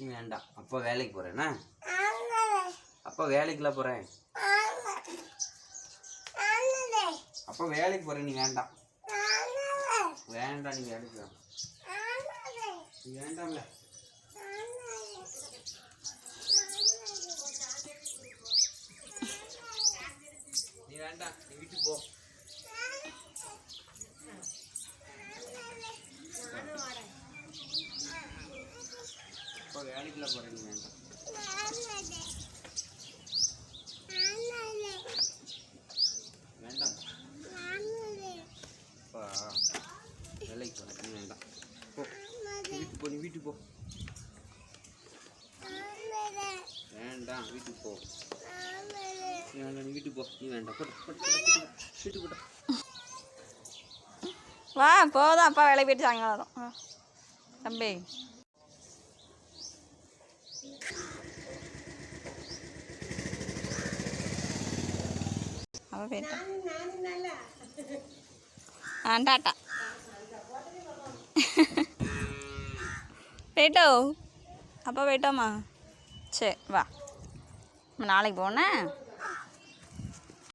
நீ வேண்டாம் அப்பா வேலைக்கு போகிறேன்னா அப்பா வேலைக்குலாம் போகிறேன் அப்பா வேலைக்கு போகிறேன் நீ வேண்டாம் வேண்டாம் நீ வேலைக்கு. நீ வேண்டாம்ல. நீ வேண்டாம் நீ வீட்டுக்கு போ. அப்பா வேலைக்குலாம் போகிறேன் வேண்டாம். வேண்டாம். அப்பா வேலைக்கு போகிறேன் வேண்டாம். போ வீட்டுக்கு போ நீ வீட்டுக்கு போ. வேண்டாம் வீட்டுக்கு போ. வேண்டாம் நீ வீட்டுக்கு போ நீ வேண்டாம். வீட்டுக்கு வா போதும் அப்பா வேலைக்கு போயிட்டு சாயங்காலம் வரும். தம்பி. அவ போயிட்டா ஆ டாட்டா போயிட்டோ அப்பா போயிட்டோமா சரி வா நாளைக்கு போனேன்